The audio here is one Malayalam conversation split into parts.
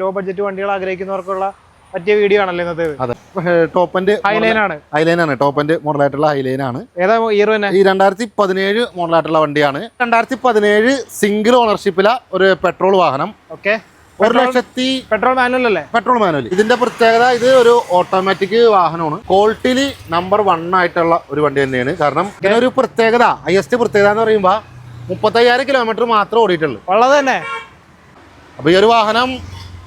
ലോ ബഡ്ജറ്റ് വണ്ടികൾ ആഗ്രഹിക്കുന്നവർക്കുള്ള പറ്റിയ വീഡിയോ ആണല്ലോ ഇന്നത്തെ അതെ. ടോപ്പന്റെ ഹൈലൈൻ ആണ്. ഹൈലൈൻ ആണ്. ടോപ്പന്റെ മോഡലായിട്ടുള്ള ഹൈലൈൻ ആണ്. ഏതാ ഇയർ തന്നെ? ഈ രണ്ടായിരത്തി പതിനേഴ് മോഡലായിട്ടുള്ള വണ്ടിയാണ്. രണ്ടായിരത്തി പതിനേഴ് സിംഗിൾ ഓണർഷിപ്പിലെ ഒരു പെട്രോൾ വാഹനം. ഓക്കെ ഒരു ലക്ഷത്തി പെട്രോൾ മാനുവൽ അല്ലേ? പെട്രോൾ മാനുവൽ ഇതിന്റെ പ്രത്യേകത ഇത് ഒരു ഓട്ടോമാറ്റിക് വാഹനമാണ്. ക്വാളിറ്റിയിൽ നമ്പർ വൺ ആയിട്ടുള്ള ഒരു വണ്ടി തന്നെയാണ്. കാരണം ഇതിനൊരു പ്രത്യേകത ഹയസ്റ്റ് പ്രത്യേകത എന്ന് പറയുമ്പോൾ മുപ്പത്തയ്യായിരം കിലോമീറ്റർ മാത്രമേ ഓടിയിട്ടുള്ളൂ. ഉള്ളത് തന്നെ. അപ്പോൾ ഈ ഒരു വാഹനം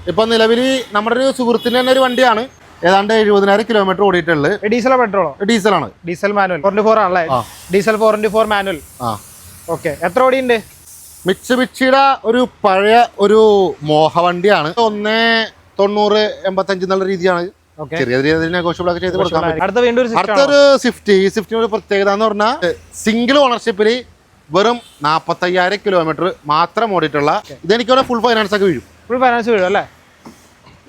ഇപ്പൊ നിലവിൽ നമ്മുടെ ഒരു സുഹൃത്തിന് തന്നെ ഒരു വണ്ടിയാണ്. ഏതാണ്ട് എഴുപതിനായിരം കിലോമീറ്റർ ഓടിയിട്ടുള്ളത്. ഡീസലോ പെട്രോളോ? ഡീസലാണ്. Diesel manual. ഫോർ ഫോർ ആണല്ലേ? Diesel four into four manual. ആ. ഓക്കെ എത്ര ഓടിയുണ്ട്? മിച്ചുബിച്ചിയുടെ ഒരു പഴയ ഒരു മോഹ വണ്ടിയാണ് ഒന്ന് തൊണ്ണൂറ് എൺപത്തഞ്ച് എന്നുള്ള രീതിയാണ്. ചെറിയ ചെറിയ രീതിയിൽ നെഗോഷ്യബിൾ ഒക്കെ ചെയ്ത് കൊടുക്കാൻ അടുത്തൊരു സ്വിഫ്റ്റ് ഈ സ്വിഫ്റ്റിന് ഒരു പ്രത്യേകത എന്ന് പറഞ്ഞാൽ സിംഗിൾ ഓണർഷിപ്പിൽ വെറും നാൽപ്പത്തയ്യായിരം കിലോമീറ്റർ മാത്രം ഓടിയിട്ടുള്ള ഇതെനിക്കവിടെ ഫുൾ ഫൈനാൻസ് ഒക്കെ വീഴും ഫുൾ ഫൈനാൻസ് വീഴും അല്ലേ?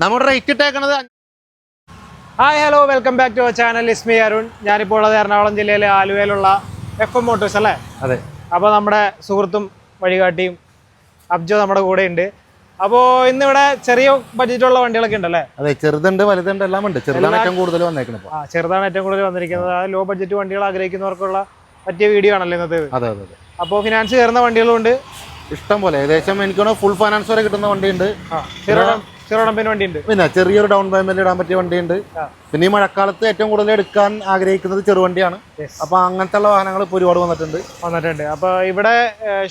നമ്മുടെ rate ഇട്ടേക്കണത് hi hello welcome back to our channel is me Arun ഞാനിപ്പോൾ ഉള്ളത് എറണാകുളം ജില്ലയിലെ ആലുവയിലുള്ള എഫ് എം മോട്ടോഴ്സ് അല്ലേ? അതെ. അപ്പോൾ നമ്മുടെ സുഹൃത്തും വഴികാട്ടിയും അബ്ജോ നമ്മുടെ കൂടെ ഉണ്ട്. അപ്പോൾ ഇന്നിവിടെ ചെറിയ ബഡ്ജറ്റുള്ള വണ്ടികളൊക്കെ ഉണ്ടല്ലേ? അതെ ചെറുതുണ്ട് വലുതുണ്ട് എല്ലാം ഉണ്ട്. ചെറുതാണ് ഏറ്റവും കൂടുതൽ വന്നേക്കുന്നത് ആ ചെറുതാണ് ഏറ്റവും കൂടുതൽ വന്നിരിക്കുന്നത്. ആ ലോ ബഡ്ജറ്റ് വണ്ടികൾ ആഗ്രഹിക്കുന്നവർക്കുള്ള പറ്റിയ വീഡിയോ ആണല്ലോ ഇന്നത്തെ അതെ അതെ അതെ. അപ്പോൾ ഫിനാൻസ് കയറുന്ന വണ്ടികളുണ്ട്. ഇഷ്ടം പോലെ. ഏകദേശം എനിക്കാണ് ഫുൾ ഫൈനാൻസ് വരെ കിട്ടുന്ന വണ്ടിയുണ്ട്. പിന്നെ ചെറിയൊരു ഡൗൺ പേയ്മെന്റ് ഇടാൻ പറ്റിയ വണ്ടിയുണ്ട്. പിന്നെ ഈ മഴക്കാലത്ത് ഏറ്റവും കൂടുതൽ എടുക്കാൻ ആഗ്രഹിക്കുന്നത് ചെറുവണ്ടിയാണ്. അപ്പൊ അങ്ങനത്തെ ഉള്ള വാഹനങ്ങൾ ഇപ്പൊ ഒരുപാട് വന്നിട്ടുണ്ട്. വന്നിട്ടുണ്ട്. അപ്പൊ ഇവിടെ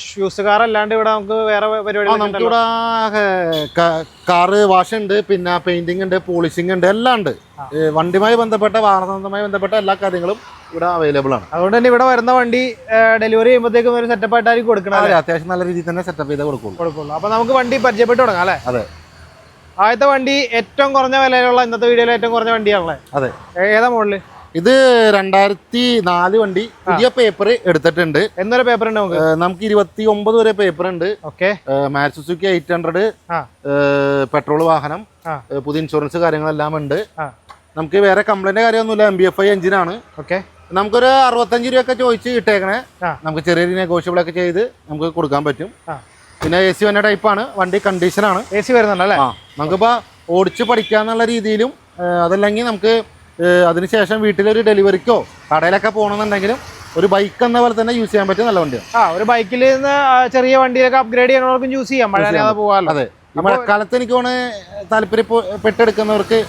ഷൂസ് കാർ അല്ലാണ്ട് ഇവിടെ നമുക്ക് വേറെ പരിപാടി. നമുക്കിവിടെ കാറ് വാഷ് ഉണ്ട് പിന്നെ പെയിന്റിംഗ് ഉണ്ട് പോളിഷിംഗ് ഉണ്ട് എല്ലാം ഉണ്ട്. വണ്ടിയുമായി ബന്ധപ്പെട്ട വാഹനവുമായി ബന്ധപ്പെട്ട എല്ലാ കാര്യങ്ങളും ഇവിടെ അവൈലബിൾ ആണ്. അതുകൊണ്ട് തന്നെ ഇവിടെ വരുന്ന വണ്ടി ഡെലിവറി ചെയ്യുമ്പോഴത്തേക്കും ഒരു സെറ്റപ്പ് ആയിട്ടായിരിക്കും കൊടുക്കണം അതെ അത്യാവശ്യം നല്ല രീതിയിൽ തന്നെ സെറ്റപ്പ് ചെയ്തേ കൊടുക്കുള്ളൂ. കൊടുക്കുള്ളൂ. അപ്പോൾ നമുക്ക് വണ്ടി പരിചയപ്പെട്ട് തുടങ്ങാം അല്ലേ? അതെ. ആദ്യത്തെ വണ്ടി ഏറ്റവും കുറഞ്ഞ വിലയിലുള്ള ഇന്നത്തെ വീഡിയോയിൽ ഏറ്റവും കുറഞ്ഞ വണ്ടിയാണല്ലേ? അതെ. ഏതാ മോഡൽ? ഇത് രണ്ടായിരത്തി നാല് വണ്ടി പുതിയ പേപ്പർ എടുത്തിട്ടുണ്ട്. എന്നൊരു പേപ്പർ ഉണ്ട് നമുക്ക് നമുക്ക് ഇരുപത്തി ഒമ്പത് വരെ പേപ്പർ ഉണ്ട് okay Maruti Suzuki eight hundred petrol വാഹനം പുതിയ ഇൻഷുറൻസ് കാര്യങ്ങളെല്ലാം ഉണ്ട്. നമുക്ക് വേറെ കംപ്ലൈന്റ് കാര്യമൊന്നുമില്ല. എം ബി എഫ് ഐ എഞ്ചിനാണ് ഓക്കെ. നമുക്കൊരു അറുപത്തഞ്ച് രൂപയൊക്കെ ചോദിച്ച് ഇട്ടേക്കണേ നമുക്ക് ചെറിയ നെഗോഷ്യബിൾ ഒക്കെ ചെയ്ത് നമുക്ക് കൊടുക്കാൻ പറ്റും. പിന്നെ എ സി വന്ന ടൈപ്പാണ് വണ്ടി കണ്ടീഷനാണ് എ സി വരുന്നുണ്ട് അല്ലേ? ആ നമുക്കിപ്പോൾ ഓടിച്ച് പഠിക്കാന്നുള്ള രീതിയിലും അതല്ലെങ്കിൽ നമുക്ക് അതിനുശേഷം വീട്ടിലൊരു ഡെലിവറിക്കോ കടയിലൊക്കെ പോകണമെന്നുണ്ടെങ്കിലും ഒരു ബൈക്ക് എന്ന പോലെ തന്നെ യൂസ് ചെയ്യാൻ പറ്റിയ നല്ല വണ്ടിയാണ് ആ ഒരു ബൈക്കിൽ നിന്ന് ചെറിയ വണ്ടിയിലൊക്കെ അപ്ഗ്രേഡ് ചെയ്യണവർക്കും യൂസ് ചെയ്യാം. മഴ പോകാമല്ലോ. അതെ. മഴക്കാലത്ത് എനിക്ക് തോന്നുന്നു താല്പര്യപ്പെട്ടെടുക്കുന്നവർക്ക്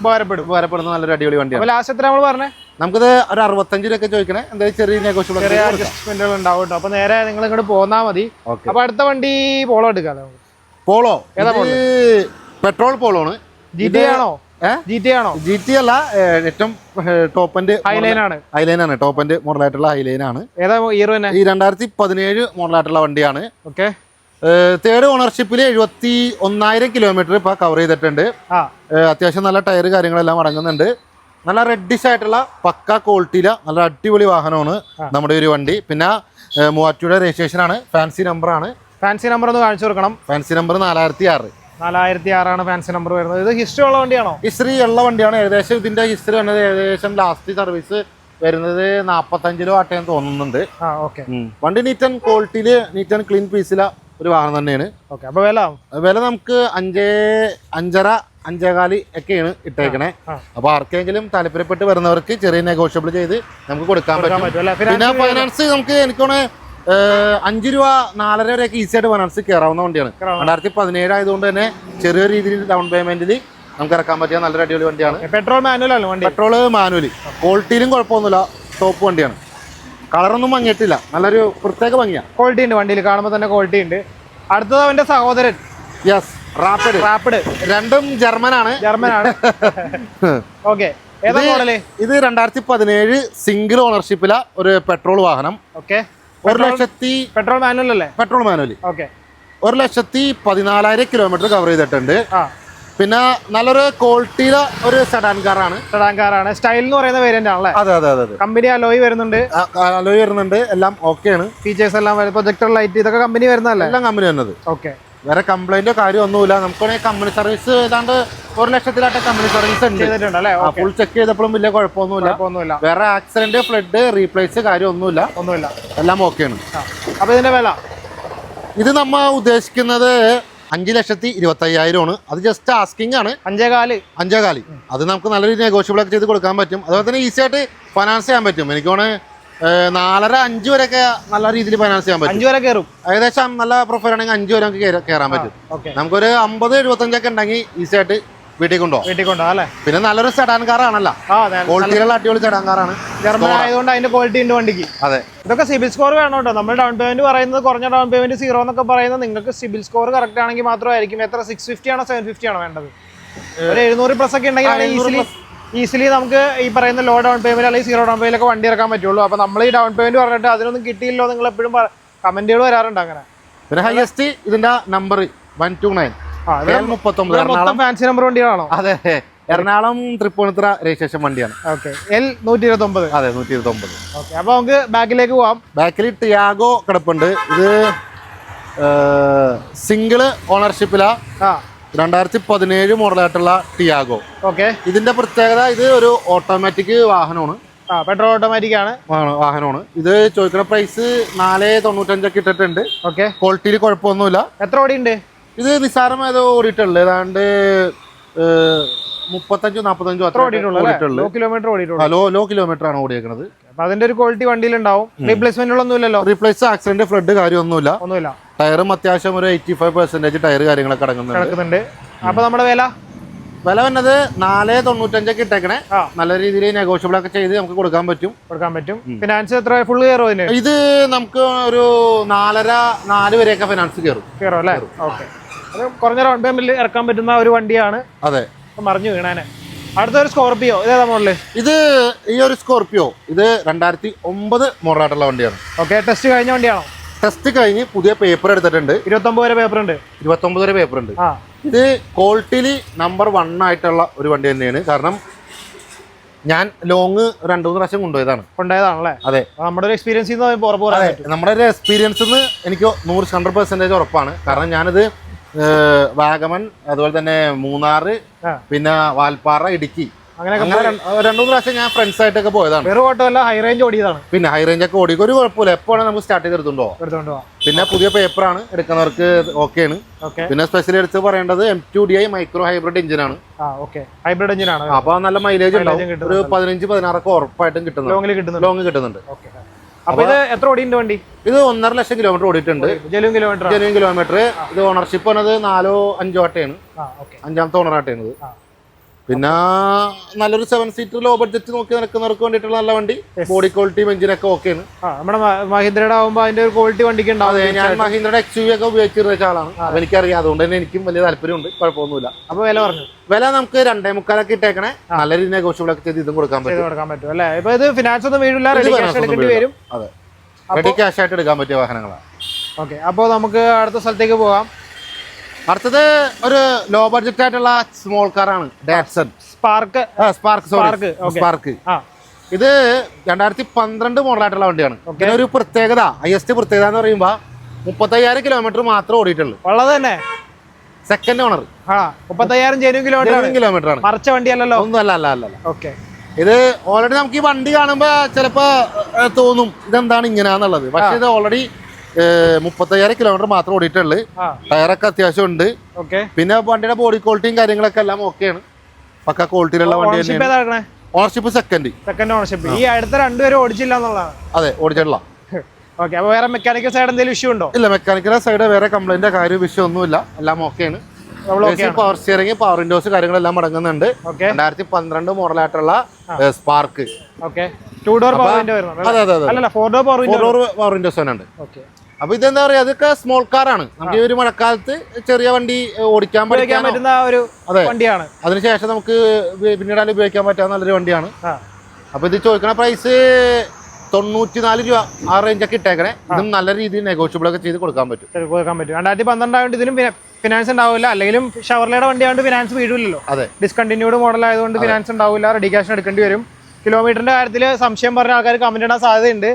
ഉപകാരപ്പെടും. ഉപകാരപ്പെടുന്ന നല്ലൊരു അടിപൊളി വണ്ടിയാണ്. ലാസ്റ്റ് എത്ര നമ്മൾ പറഞ്ഞേ? നമുക്കിത് ഒരു അറുപത്തഞ്ച് രൂപ ചോദിക്കണേ. എന്തായാലും ചെറിയ നെഗോഷ്യബിൾ ചെറിയ അഡ്ജസ്റ്റ്മെന്റുകൾ ഉണ്ടാവും കേട്ടോ അപ്പോൾ നേരെ നിങ്ങൾ ഇങ്ങോട്ട് പോന്നാൽ മതി. അപ്പൊ അടുത്ത വണ്ടി പോളോ എടുക്കാം പോളോ? ഏതാ പെട്രോൾ പോളോ ജി ടി ആണോ? ജി ടി ആണോ? ജി ടി അല്ല ഏറ്റവും ഏറ്റവും എൻഡ് ഹൈലൈൻ ആണ്. ഹൈലൈൻ ആണ്. ടോപ്പന്റെ മോഡലായിട്ടുള്ള ഹൈലൈൻ ആണ്. ഏതാ ഇയർ തന്നെ ഈ രണ്ടായിരത്തി പതിനേഴ് മോഡലായിട്ടുള്ള വണ്ടിയാണ്. ഓക്കെ തേർഡ് ഓണർഷിപ്പിൽ എഴുപത്തി ഒന്നായിരം കിലോമീറ്റർ ഇപ്പോൾ കവർ ചെയ്തിട്ടുണ്ട്. അത്യാവശ്യം നല്ല ടയർ കാര്യങ്ങളെല്ലാം അടങ്ങുന്നുണ്ട്. നല്ല റെഡിഷ് ആയിട്ടുള്ള പക്ക ക്വാളിറ്റിയില നല്ല അടിപൊളി വാഹനമാണ് നമ്മുടെ ഒരു വണ്ടി. പിന്നെ മൂവാറ്റിയുടെ മൂവാറ്റുപുഴ രജിസ്ട്രേഷൻ ആണ്. ഫാൻസി നമ്പർ ആണ്. ഫാൻസി നമ്പർ ഒന്ന് കാണിച്ചു കൊടുക്കണം. ഫാൻസി നമ്പർ നാലായിരത്തി ആറ് നാലായിരത്തി ആറാണ് ഫാൻസി നമ്പർ വരുന്നത്. ഇത് ഹിസ്റ്ററി ഉള്ള വണ്ടിയാണോ? ഹിസ്റ്ററി ഉള്ള വണ്ടിയാണ്. ഏകദേശം ഇതിന്റെ ഹിസ്റ്ററി വന്നത് ഏകദേശം ലാസ്റ്റ് സർവീസ് വരുന്നത് നാൽപ്പത്തഞ്ചിലോ ആട്ടേന്ന് തോന്നുന്നുണ്ട്. വണ്ടി നീറ്റ് ആൻഡ് ക്വാളിറ്റിയിൽ നീറ്റ് ആൻഡ് ക്ലീൻ പീസില ഒരു വാഹനം തന്നെയാണ്. ഓക്കെ അപ്പോൾ വില? വില നമുക്ക് അഞ്ചേ അഞ്ചര അഞ്ചേകാലി ഒക്കെയാണ് ഇട്ടേക്കണേ. അപ്പോൾ അപ്പൊ ആർക്കെങ്കിലും താല്പര്യപ്പെട്ട് വരുന്നവർക്ക് ചെറിയ നെഗോഷ്യബിൾ ചെയ്ത് നമുക്ക് കൊടുക്കാൻ പറ്റും. പിന്നെ ഫൈനാൻസ് നമുക്ക് എനിക്കൊന്ന് അഞ്ച് രൂപ നാലര വരെയൊക്കെ ഈസി ആയിട്ട് ഫൈനാൻസ് കയറാവുന്ന വണ്ടിയാണ്. രണ്ടായിരത്തി പതിനേഴ് ആയതുകൊണ്ട് തന്നെ ചെറിയ രീതിയിൽ ഡൗൺ പേയ്മെന്റിൽ നമുക്ക് ഇറക്കാൻ പറ്റിയ നല്ലൊരു അടിപൊളി വണ്ടിയാണ്. പെട്രോൾ മാനുവൽ ആണ് വണ്ടി? പെട്രോൾ മാനുവൽ ക്വാളിറ്റിയിലും കുഴപ്പമൊന്നുമില്ല. ടോപ്പ് വണ്ടിയാണ്. കളറൊന്നും മങ്ങിയിട്ടില്ല. നല്ലൊരു പ്രത്യേക ഭംഗിയാണ് ക്വാളിറ്റി ഉണ്ട്. വണ്ടിയിൽ കാണുമ്പോൾ തന്നെ ക്വാളിറ്റി ഉണ്ട്. അടുത്തത് അവന്റെ സഹോദരൻ. യെസ് റാപ്പിഡ് റാപ്പിഡ് രണ്ടും ജർമ്മനാണ്. ജർമ്മൻ ആണ് ഓക്കെ ഏതാ മോഡൽ ഇത് രണ്ടായിരത്തി പതിനേഴ് സിംഗിൾ ഓണർഷിപ്പില ഒരു പെട്രോൾ വാഹനം. ഓക്കെ ഒരു ലക്ഷത്തി പെട്രോൾ മാനുവൽ അല്ലേ? പെട്രോൾ മാനുവൽ ഓക്കെ ഒരു ലക്ഷത്തി പതിനാലായിരം കിലോമീറ്റർ കവർ ചെയ്തിട്ടുണ്ട്. ആ. പിന്നെ നല്ലൊരു ക്വാളിറ്റിയിലെ ഒരു സെഡാൻ കാറാണ് സെഡാൻ കാറാണ് സ്റ്റൈൽ എന്ന് പറയുന്ന വേരിയന്റ് ആണല്ലേ? അതെ അതെ അതെ കമ്പനി അലോയ് വരുന്നുണ്ട്. അലോയ് വരുന്നുണ്ട്. എല്ലാം ഓക്കെയാണ് ഫീച്ചേഴ്സ് എല്ലാം പ്രൊജക്ടർ ലൈറ്റ് ഇതൊക്കെ കമ്പനി വരുന്നതല്ലേ? എല്ലാം കമ്പനി വരുന്നത്. ഓക്കെ വേറെ കംപ്ലൈന്റോ കാര്യമൊന്നുമില്ല നമുക്ക് കമ്പനി സർവീസ് ഏതാണ്ട് ഒരു ലക്ഷത്തിലായിട്ട് കമ്പനി സർവീസ് ഉണ്ട്. ഫുൾ ചെക്ക് ചെയ്തപ്പോഴും വലിയ കുഴപ്പമൊന്നുമില്ല. വേറെ ആക്സിഡന്റ് ഫ്ലഡ് റീപ്ലേസ് കാര്യം ഒന്നുമില്ല. ഒന്നുമില്ല. എല്ലാം ഓക്കെയാണ് ആണ്. അപ്പൊ ഇതിന്റെ വില? ഇത് നമ്മ ഉദ്ദേശിക്കുന്നത് അഞ്ച് ലക്ഷത്തി ഇരുപത്തി അയ്യായിരമാണ് അത് ജസ്റ്റ് ആസ്കിംഗ് ആണ്. അഞ്ചേകാൽ. അഞ്ചേകാലി. അത് നമുക്ക് നല്ല രീതിയിൽ നെഗോഷ്യബിൾ ഒക്കെ ചെയ്ത് കൊടുക്കാൻ പറ്റും. അതുപോലെ തന്നെ ഈസി ആയിട്ട് ഫൈനാൻസ് ചെയ്യാൻ പറ്റും. എനിക്ക് വേണ നാലര അഞ്ച് വരെയൊക്കെ നല്ല രീതിയിൽ ഫൈനാൻസ് ചെയ്യാൻ പറ്റും. അഞ്ചു വരെ കയറും ഏകദേശം നല്ല പ്രൊഫൈൽ ആണെങ്കിൽ അഞ്ച് വരെ നമുക്ക് കയറാൻ- പറ്റും. നമുക്കൊരു അമ്പത് എഴുപത്തഞ്ചൊക്കെ ഉണ്ടെങ്കിൽ ഈസി ആയിട്ട് വീട്ടിൽ കൊണ്ടോ വീട്ടിൽ കൊണ്ടോ അല്ലേ? പിന്നെ നല്ലൊരു സെഡാൻ കാറാണല്ലോ ക്വാളിറ്റിയിലുള്ള അടിപൊളി സെഡാൻ കാറാണ് ജർമ്മൻ ആയതുകൊണ്ട് അതിന്റെ ക്വാളിറ്റി ഉണ്ട് വണ്ടിക്ക്. അതെ. ഇതൊക്കെ സിബിൽ സ്കോർ വേണം കേട്ടോ. നമ്മൾ ഡൗൺ പേയ്മെന്റ് പറയുന്നത് കുറഞ്ഞ ഡൗൺ പേയ്മെന്റ് സീറോ എന്നൊക്കെ പറയുന്നത് നിങ്ങൾക്ക് സിബിൽ സ്കോർ കറക്റ്റ് ആണെങ്കിൽ മാത്രമായിരിക്കും. എത്ര? സിക്സ് ഫിഫ്റ്റി ആണോ സെവൻ ഫിഫ്റ്റി ആണോ വേണ്ടത്? ഒരു എഴുന്നൂറ് പ്ലസ് ഒക്കെ ഉണ്ടെങ്കിൽ ഈസിലി ഈസിലി നമുക്ക് ഈ പറയുന്ന ലോ ഡൗൺ പേയ്മെന്റ് അല്ലെങ്കിൽ സീറോ ഡൗൺ പേയ്മെന്റ് ഒക്കെ വണ്ടി ഇറക്കാൻ പറ്റുള്ളൂ. അപ്പൊ നമ്മൾ ഈ ഡൗൺ പേയ്മെന്റ് പറഞ്ഞിട്ട് അതിനൊന്നും കിട്ടിയില്ലോ നിങ്ങൾ എപ്പോഴും കമന്റുകൾ വരാറുണ്ട് അങ്ങനെ. പിന്നെ ഹൈയസ്റ്റ് ഇതിന്റെ number one two nine fancy number വണ്ടികളാണോ? അതെ എറണാകുളം തൃപ്പൂണിത്തുറ രജിസ്ട്രേഷൻ വണ്ടിയാണ്. ഓക്കെ. എൽ നൂറ്റി ഇരുപത്തി ഒമ്പത് അതെ നൂറ്റി ഇരുപത്തി ഒമ്പത് ഓക്കെ അപ്പൊ നമുക്ക് ബാക്കിലേക്ക് പോവാം. ബാക്കിൽ ടിയാഗോ കിടപ്പുണ്ട്. ഇത് സിംഗിൾ ഓണർഷിപ്പിലാ. രണ്ടായിരത്തി പതിനേഴ് മോഡലായിട്ടുള്ള ടിയാഗോ. ഓക്കെ. ഇതിന്റെ പ്രത്യേകത ഇത് ഒരു ഓട്ടോമാറ്റിക് വാഹനമാണ്. പെട്രോൾ ഓട്ടോമാറ്റിക് ആണ്. വാഹനമാണ്. ഇത് ചോദിക്കുന്ന പ്രൈസ് നാല് തൊണ്ണൂറ്റഞ്ചൊക്കെ ഇട്ടിട്ടുണ്ട്. ഓക്കെ. ക്വാളിറ്റിയിൽ കുഴപ്പമൊന്നുമില്ല. എത്ര ഓടി ഉണ്ട് ഇത് നിസ്സാരമായത് ഓടിയിട്ടുള്ളത് ഏതാണ്ട് മുപ്പത്തഞ്ചോ നാപ്പത്തഞ്ചോ അത്ര ഓടിയിട്ടുള്ളൂ കിലോമീറ്റർ ഓടിയിട്ടുള്ളൂ. ലോ ലോ കിലോമീറ്റർ ആണ് ഓടിയേക്കുന്നത് അപ്പൊ അതിന്റെ ഒരു ക്വാളിറ്റി വണ്ടിയിലുണ്ടാവും. റീപ്ലേസ്മെന്റുകളൊന്നും ഇല്ലല്ലോ റീപ്ലേസ് ആക്സിഡന്റ് ഫ്ലഡ് കാര്യമൊന്നുമില്ല. ഒന്നുമില്ല. ടയറും അത്യാവശ്യം ഒരു എയ്റ്റി ഫൈവ് പെർസെന്റേജ് ടയർ കാര്യങ്ങളൊക്കെ അടങ്ങുന്നുണ്ട്. കിടക്കുന്നുണ്ട്. അപ്പൊ നമ്മുടെ വില? വില വന്നത് നാല് തൊണ്ണൂറ്റഞ്ചൊക്കെ ഇട്ടേക്കണേ. നല്ല രീതിയിൽ നെഗോഷ്യബിൾ ഒക്കെ ചെയ്ത് നമുക്ക് കൊടുക്കാൻ പറ്റും. കൊടുക്കാൻ പറ്റും. ഫിനാൻസ് എത്ര? ഫുൾ കയറും ഇത് നമുക്ക് ഒരു നാലര നാല് വരെയൊക്കെ ഫിനാൻസ് കയറും. കയറും അല്ലേ? ഓക്കെ അത് കുറഞ്ഞ റൗണ്ട് പേയ്മെന്റിൽ ഇറക്കാൻ പറ്റുന്ന ഒരു വണ്ടിയാണ്. അതെ. മറിഞ്ഞു വീണാനെ. അടുത്തൊരു സ്കോർപിയോ ഇതേതാ മോഡൽ ഇത് ഈ ഒരു സ്കോർപിയോ ഇത് രണ്ടായിരത്തി ഒമ്പത് മോഡലായിട്ടുള്ള വണ്ടിയാണ്. ഓക്കെ ടെസ്റ്റ് കഴിഞ്ഞ വണ്ടിയാണോ? ടെസ്റ്റ് കഴിഞ്ഞ് പുതിയ പേപ്പർ എടുത്തിട്ടുണ്ട്. ഇരുപത്തൊമ്പത് വരെ പേപ്പർ ഉണ്ട്. ഇരുപത്തൊമ്പത് വരെ പേപ്പർ ഉണ്ട്. ഇത് ക്വാളിറ്റിയിൽ നമ്പർ വൺ ആയിട്ടുള്ള ഒരു വണ്ടി തന്നെയാണ്. കാരണം ഞാൻ ലോങ് രണ്ടു മൂന്ന് പ്രാവശ്യം കൊണ്ടുപോയതാണ്. കൊണ്ടുപോയതാണല്ലേ? അതെ. നമ്മുടെ ഒരു എക്സ്പീരിയൻസ് നമ്മുടെ ഒരു എക്സ്പീരിയൻസ് എനിക്ക് നൂറ് ഹൺഡ്രഡ് പെർസെന്റേജ് ഉറപ്പാണ്. കാരണം ഞാനിത് വാഗമൺ അതുപോലെ തന്നെ മൂന്നാർ. പിന്നെ വാൽപ്പാറ ഇടുക്കി. അങ്ങനെ രണ്ട് മൂന്ന് പ്രാവശ്യം ഞാൻ ഫ്രണ്ട്സ് ആയിട്ടൊക്കെ പോയതാണ്. വെറും ഹൈ റേഞ്ച് ഓടിയതാണ്. പിന്നെ ഹൈ റേഞ്ച് ഒക്കെ ഓടിക്കും ഒരു കുഴപ്പമില്ല. എപ്പോഴാണ് നമുക്ക് സ്റ്റാർട്ട് ചെയ്ത് എടുത്തുണ്ടോ പിന്നെ പുതിയ പേപ്പറാണ് എടുക്കുന്നവർക്ക് ഓക്കെയാണ് ആണ്. പിന്നെ സ്പെഷ്യലി എടുത്ത് പറയേണ്ടത് M two D I micro hybrid engine ആണ്. ഹൈബ്രിഡ് എഞ്ചിൻ ആണ്. അപ്പൊ നല്ല മൈലേജ് ഉണ്ടാവും. ഒരു പതിനഞ്ച് പതിനാറൊക്കെ ഉറപ്പായിട്ടും കിട്ടുന്നുണ്ട്. ലോങ്ങിൽ കിട്ടുന്നുണ്ട്. ലോങ് കിട്ടുന്നുണ്ട്. അപ്പൊ ഇത് എത്ര ഓടിയുണ്ട് വണ്ടി? ഇത് ഒന്നര ലക്ഷം കിലോമീറ്റർ ഓടിയിട്ടുണ്ട്. ജലും കിലോമീറ്റർ ജനുവൻ കിലോമീറ്റർ ഇത് ഓണർഷിപ്പ് വന്നത് നാലോ അഞ്ചോ ആട്ടയാണ്. അഞ്ചാമത്തെ ഓണർ ഇത് ആ. പിന്നെ നല്ലൊരു സെവൻ സീറ്റർ ലോ ബഡ്ജറ്റ് നോക്കി നടക്കുന്നവർക്ക് വേണ്ടിയിട്ടുള്ള നല്ല വണ്ടി. ബോഡി ക്വാളിറ്റിയും എഞ്ചിനൊക്കെ ഓക്കെയാണ് ആ നമ്മുടെ മഹീന്ദ്രയുടെ ആകുമ്പോൾ അതിന്റെ ഒരു ക്വാളിറ്റി വണ്ടിക്ക് ഉണ്ടാവും അതെ ഞാൻ മഹീന്ദ്രയുടെ എക്സ് യു ഒക്കെ ഉപയോഗിച്ചിരുന്ന ആളാണ്. അപ്പൊ എനിക്കറിയാം അതുകൊണ്ട് തന്നെ എനിക്കും വലിയ താല്പര്യമുണ്ട്. കുഴപ്പമൊന്നുമില്ല. അപ്പൊ വില പറഞ്ഞു. വില നമുക്ക് രണ്ടേ മുക്കാലൊക്കെ ഇട്ടേക്കണേ. നല്ല രീതിയിൽ നെഗോഷ്യബിൾ ഒക്കെ ചെയ്ത് ഇതും കൊടുക്കാൻ പറ്റും. കൊടുക്കാൻ പറ്റും അല്ലേ? ഇപ്പൊ ഇത് ഫിനാൻസ് ഒന്നും വീഴില്ല വരും. അതെ. റെഡി ക്യാഷ് ആയിട്ട് എടുക്കാൻ പറ്റിയ വാഹനങ്ങളാണ്. ഓക്കെ അപ്പോൾ നമുക്ക് അടുത്ത സ്ഥലത്തേക്ക് പോകാം. അടുത്തത് ഒരു ലോ ബഡ്ജറ്റ് ആയിട്ടുള്ള സ്മോൾ കാറാണ് Datsun Spark Spark Spark sorry. Spark ഇത് രണ്ടായിരത്തി പന്ത്രണ്ട് മോഡലായിട്ടുള്ള വണ്ടിയാണ്. ഇതിനൊരു പ്രത്യേകത ഐ എസ് ടി പ്രത്യേകത എന്ന് പറയുമ്പോൾ മുപ്പത്തയ്യായിരം കിലോമീറ്റർ മാത്രം ഓടിയിട്ടുള്ളൂ. ഉള്ളത് തന്നെ. സെക്കൻഡ് ഓണർ മുപ്പത്തയ്യായിരം കിലോമീറ്റർ ആണ്. കിലോമീറ്റർ ആണ്. മറിച്ച വണ്ടി അല്ലല്ലോ? ഒന്നും അല്ല അല്ല അല്ല അല്ല. ഓക്കെ ഇത് ഓൾറെഡി നമുക്ക് ഈ വണ്ടി കാണുമ്പോൾ ചിലപ്പോ തോന്നും ഇതെന്താണ് ഇങ്ങനെയാന്നുള്ളത്. പക്ഷെ ഇത് ഓൾറെഡി മുപ്പത്തയ്യായിരം കിലോമീറ്റർ മാത്രം ഓടിയിട്ടുള്ളൂ. ടയറൊക്കെ അത്യാവശ്യം ഉണ്ട്. പിന്നെ വണ്ടിയുടെ ബോഡി ക്വാളിറ്റിയും കാര്യങ്ങളൊക്കെ എല്ലാം ഓക്കെയാണ് പക്ക ക്വാളിറ്റിയിലുള്ള വണ്ടി ഓണർഷിപ്പ് തന്നെയാണ്. ഓണർഷിപ്പ് സെക്കൻഡ് സെക്കൻഡ് ഓണർഷിപ്പ് ഈ അടുത്ത രണ്ടുപേരും ഓടിച്ചില്ല എന്നുള്ളതാണ്. അതെ ഓടിച്ചിട്ടുള്ള ഓക്കെ അപ്പോൾ വേറെ മെക്കാനിക്കൽ സൈഡ് എന്തെങ്കിലും ഇഷ്യൂ ഉണ്ടോ? ഇല്ല മെക്കാനിക്കൽ സൈഡ് വേറെ കംപ്ലൈന്റ് കാര്യം വിഷയമൊന്നുമില്ല എല്ലാം ഓക്കെയാണ് പവർ സ്റ്റിയറിംഗ് പവർ വിൻഡോസ് കാര്യങ്ങളെല്ലാം അടങ്ങുന്നുണ്ട്. രണ്ടായിരത്തി പന്ത്രണ്ട് മോഡലായിട്ടുള്ള സ്പാർക്ക് അതെ അതെ അതെ four door power window power windows തന്നെ ഉണ്ട് അപ്പൊ ഇതെന്താ പറയാ അതൊക്കെ സ്മോൾ കാറാണ് നമുക്ക് ഈ ഒരു മഴക്കാലത്ത് ചെറിയ വണ്ടി ഓടിക്കാൻ പഠിക്കാൻ പറ്റുന്ന ഒരു അതെ. വണ്ടിയാണ്. അതിനുശേഷം നമുക്ക് പിന്നീട് ഉപയോഗിക്കാൻ പറ്റാവുന്ന നല്ലൊരു വണ്ടിയാണ്. അപ്പൊ ഇത് ചോദിക്കണ പ്രൈസ് തൊണ്ണൂറ്റിനാല് രൂപ ആ റേഞ്ചൊക്കെ ഇട്ടേക്കണേ. ഇതും നല്ല രീതിയിൽ നെഗോഷ്യബിൾ ഒക്കെ ചെയ്ത് കൊടുക്കാൻ പറ്റും. കൊടുക്കാൻ പറ്റും. രണ്ടായിരത്തി പന്ത്രണ്ടായതുകൊണ്ട് ഇതിനും ഫിനാൻസ് ഉണ്ടാവില്ല. അല്ലെങ്കിലും ഷവർലയുടെ വണ്ടി ആയതുകൊണ്ട് ഫിനാൻസ് വീഴില്ലല്ലോ. അതെ. ഡിസ്കണ്ടിന്യൂഡ് മോഡൽ ആയതുകൊണ്ട് ഫിനാൻസ് ഉണ്ടാവില്ല. റെഡി ക്യാഷ് എടുക്കേണ്ടി വരും. കിലോമീറ്ററിന്റെ കാര്യത്തിൽ സംശയം പറഞ്ഞ ആൾക്കാർ കമന്റ് ഇടാൻ സാധ്യതയുണ്ട്.